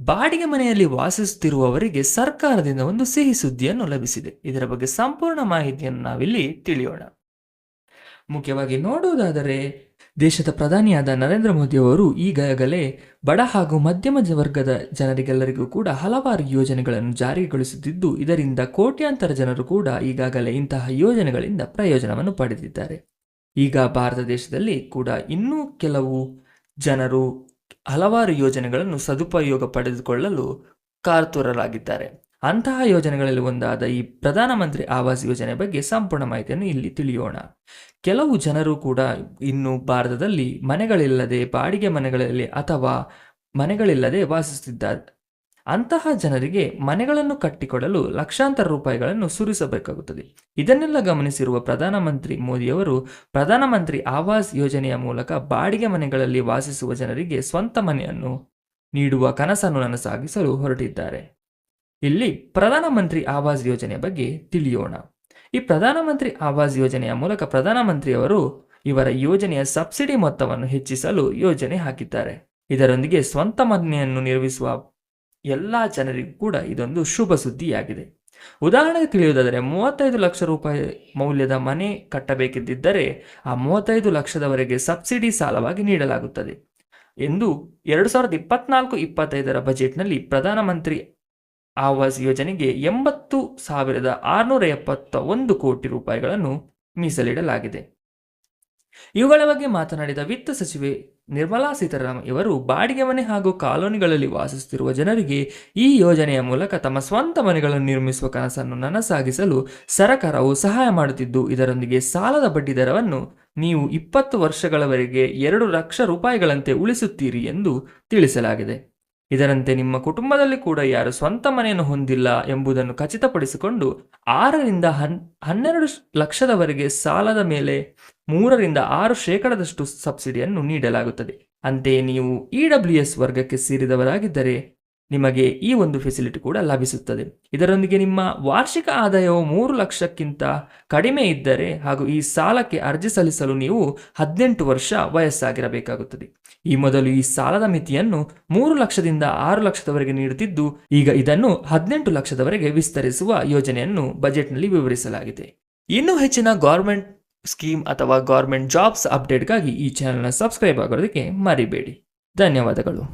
ಬಾಡಿಗೆ ಮನೆಯಲ್ಲಿ ವಾಸಿಸುತ್ತಿರುವವರಿಗೆ ಸರ್ಕಾರದಿಂದ ಒಂದು ಸಿಹಿ ಸುದ್ದಿಯನ್ನು ಲಭಿಸಿದೆ. ಇದರ ಬಗ್ಗೆ ಸಂಪೂರ್ಣ ಮಾಹಿತಿಯನ್ನು ನಾವಿಲ್ಲಿ ತಿಳಿಯೋಣ. ಮುಖ್ಯವಾಗಿ ನೋಡುವುದಾದರೆ, ದೇಶದ ಪ್ರಧಾನಿಯಾದ ನರೇಂದ್ರ ಮೋದಿ ಅವರು ಈಗಾಗಲೇ ಬಡ ಹಾಗೂ ಮಧ್ಯಮ ವರ್ಗದ ಜನರಿಗೆಲ್ಲರಿಗೂ ಕೂಡ ಹಲವಾರು ಯೋಜನೆಗಳನ್ನು ಜಾರಿಗೊಳಿಸುತ್ತಿದ್ದು, ಇದರಿಂದ ಕೋಟ್ಯಾಂತರ ಜನರು ಕೂಡ ಈಗಾಗಲೇ ಇಂತಹ ಯೋಜನೆಗಳಿಂದ ಪ್ರಯೋಜನವನ್ನು ಪಡೆದಿದ್ದಾರೆ. ಈಗ ಭಾರತ ದೇಶದಲ್ಲಿ ಕೂಡ ಇನ್ನೂ ಕೆಲವು ಜನರು ಹಲವಾರು ಯೋಜನೆಗಳನ್ನು ಸದುಪಯೋಗ ಪಡೆದುಕೊಳ್ಳಲು ಕಾರ್ತುರರಾಗಿದ್ದಾರೆ ಅಂತಹ ಯೋಜನೆಗಳಲ್ಲಿ ಒಂದಾದ ಈ ಪ್ರಧಾನಮಂತ್ರಿ ಆವಾಸ್ ಯೋಜನೆ ಬಗ್ಗೆ ಸಂಪೂರ್ಣ ಮಾಹಿತಿಯನ್ನು ಇಲ್ಲಿ ತಿಳಿಯೋಣ. ಕೆಲವು ಜನರು ಕೂಡ ಇನ್ನು ಭಾರತದಲ್ಲಿ ಮನೆಗಳಿಲ್ಲದೆ, ಬಾಡಿಗೆ ಮನೆಗಳಲ್ಲಿ ಅಥವಾ ಮನೆಗಳಿಲ್ಲದೆ ವಾಸಿಸುತ್ತಿದ್ದಾರೆ. ಅಂತಹ ಜನರಿಗೆ ಮನೆಗಳನ್ನು ಕಟ್ಟಿಕೊಡಲು ಲಕ್ಷಾಂತರ ರೂಪಾಯಿಗಳನ್ನು ಸುರಿಸಬೇಕಾಗುತ್ತದೆ. ಇದನ್ನೆಲ್ಲ ಗಮನಿಸಿರುವ ಪ್ರಧಾನಮಂತ್ರಿ ಮೋದಿಯವರು, ಪ್ರಧಾನಮಂತ್ರಿ ಆವಾಸ್ ಯೋಜನೆಯ ಮೂಲಕ ಬಾಡಿಗೆ ಮನೆಗಳಲ್ಲಿ ವಾಸಿಸುವ ಜನರಿಗೆ ಸ್ವಂತ ಮನೆಯನ್ನು ನೀಡುವ ಕನಸನ್ನು ನನಸಾಗಿಸಲು ಹೊರಟಿದ್ದಾರೆ. ಇಲ್ಲಿ ಪ್ರಧಾನಮಂತ್ರಿ ಆವಾಸ್ ಯೋಜನೆ ಬಗ್ಗೆ ತಿಳಿಯೋಣ. ಈ ಪ್ರಧಾನಮಂತ್ರಿ ಆವಾಸ್ ಯೋಜನೆಯ ಮೂಲಕ ಪ್ರಧಾನಮಂತ್ರಿಯವರು ಇವರ ಯೋಜನೆಯ ಸಬ್ಸಿಡಿ ಮೊತ್ತವನ್ನು ಹೆಚ್ಚಿಸಲು ಯೋಜನೆ ಹಾಕಿದ್ದಾರೆ. ಇದರೊಂದಿಗೆ ಸ್ವಂತ ಮನೆಯನ್ನು ನಿರ್ಮಿಸುವ ಎಲ್ಲ ಜನರಿಗೂ ಕೂಡ ಇದೊಂದು ಶುಭ ಸುದ್ದಿಯಾಗಿದೆ. ಉದಾಹರಣೆಗೆ ತಿಳಿಯುವುದಾದರೆ, ಮೂವತ್ತೈದು ಲಕ್ಷ ರೂಪಾಯಿ ಮೌಲ್ಯದ ಮನೆ ಕಟ್ಟಬೇಕಿದ್ದರೆ ಆ ಮೂವತ್ತೈದು ಲಕ್ಷದವರೆಗೆ ಸಬ್ಸಿಡಿ ಸಾಲವಾಗಿ ನೀಡಲಾಗುತ್ತದೆ. ಎಂದು ಎರಡು ಸಾವಿರದ ಇಪ್ಪತ್ನಾಲ್ಕು ಇಪ್ಪತ್ತೈದರ ಬಜೆಟ್ನಲ್ಲಿ ಪ್ರಧಾನಮಂತ್ರಿ ಆವಾಸ್ ಯೋಜನೆಗೆ ಎಂಬತ್ತು ಸಾವಿರದ ಆರುನೂರ ಎಪ್ಪತ್ತ ಒಂದು ಕೋಟಿ ರೂಪಾಯಿಗಳನ್ನು ಮೀಸಲಿಡಲಾಗಿದೆ. ಇವುಗಳ ಬಗ್ಗೆ ಮಾತನಾಡಿದ ವಿತ್ತ ಸಚಿವೆ ನಿರ್ಮಲಾ ಸೀತಾರಾಮ್ ಇವರು, ಬಾಡಿಗೆ ಮನೆ ಹಾಗೂ ಕಾಲೋನಿಗಳಲ್ಲಿ ವಾಸಿಸುತ್ತಿರುವ ಜನರಿಗೆ ಈ ಯೋಜನೆಯ ಮೂಲಕ ತಮ್ಮ ಸ್ವಂತ ಮನೆಗಳನ್ನು ನಿರ್ಮಿಸುವ ಕನಸನ್ನು ನನಸಾಗಿಸಲು ಸರಕಾರವು ಸಹಾಯ ಮಾಡುತ್ತಿದ್ದು, ಇದರೊಂದಿಗೆ ಸಾಲದ ಬಡ್ಡಿ ದರವನ್ನು ನೀವು ಇಪ್ಪತ್ತು ವರ್ಷಗಳವರೆಗೆ ಎರಡು ಲಕ್ಷ ರೂಪಾಯಿಗಳಂತೆ ಉಳಿಸುತ್ತೀರಿ ಎಂದು ತಿಳಿಸಲಾಗಿದೆ. ಇದರಂತೆ ನಿಮ್ಮ ಕುಟುಂಬದಲ್ಲಿ ಕೂಡ ಯಾರು ಸ್ವಂತ ಮನೆಯನ್ನು ಹೊಂದಿಲ್ಲ ಎಂಬುದನ್ನು ಖಚಿತಪಡಿಸಿಕೊಂಡು ಆರರಿಂದ ಹನ್, ಹನ್ನೆರಡು ಲಕ್ಷದವರೆಗೆ ಸಾಲದ ಮೇಲೆ ಮೂರರಿಂದ ಆರು ಶೇಕಡದಷ್ಟು ಸಬ್ಸಿಡಿಯನ್ನು ನೀಡಲಾಗುತ್ತದೆ. ಅಂತೆಯೇ ನೀವು ಇ ವರ್ಗಕ್ಕೆ ಸೇರಿದವರಾಗಿದ್ದರೆ ನಿಮಗೆ ಈ ಒಂದು ಫೆಸಿಲಿಟಿ ಕೂಡ ಲಭಿಸುತ್ತದೆ. ಇದರೊಂದಿಗೆ ನಿಮ್ಮ ವಾರ್ಷಿಕ ಆದಾಯವು ಮೂರು ಲಕ್ಷಕ್ಕಿಂತ ಕಡಿಮೆ ಇದ್ದರೆ ಹಾಗೂ ಈ ಸಾಲಕ್ಕೆ ಅರ್ಜಿ ಸಲ್ಲಿಸಲು ನೀವು ಹದಿನೆಂಟು ವರ್ಷ ವಯಸ್ಸಾಗಿರಬೇಕಾಗುತ್ತದೆ. ಈ ಮೊದಲು ಈ ಸಾಲದ ಮಿತಿಯನ್ನು ಮೂರು ಲಕ್ಷದಿಂದ ಆರು ಲಕ್ಷದವರೆಗೆ ನೀಡುತ್ತಿದ್ದು, ಈಗ ಇದನ್ನು ಹದಿನೆಂಟು ಲಕ್ಷದವರೆಗೆ ವಿಸ್ತರಿಸುವ ಯೋಜನೆಯನ್ನು ಬಜೆಟ್ನಲ್ಲಿ ವಿವರಿಸಲಾಗಿದೆ. ಇನ್ನೂ ಹೆಚ್ಚಿನ ಗೌರ್ಮೆಂಟ್ ಸ್ಕೀಮ್ ಅಥವಾ ಗೌರ್ಮೆಂಟ್ ಜಾಬ್ಸ್ ಅಪ್ಡೇಟ್ಗಾಗಿ ಈ ಚಾನಲ್ನ ಸಬ್ಸ್ಕ್ರೈಬ್ ಆಗೋದಕ್ಕೆ ಮರಿಬೇಡಿ. ಧನ್ಯವಾದಗಳು.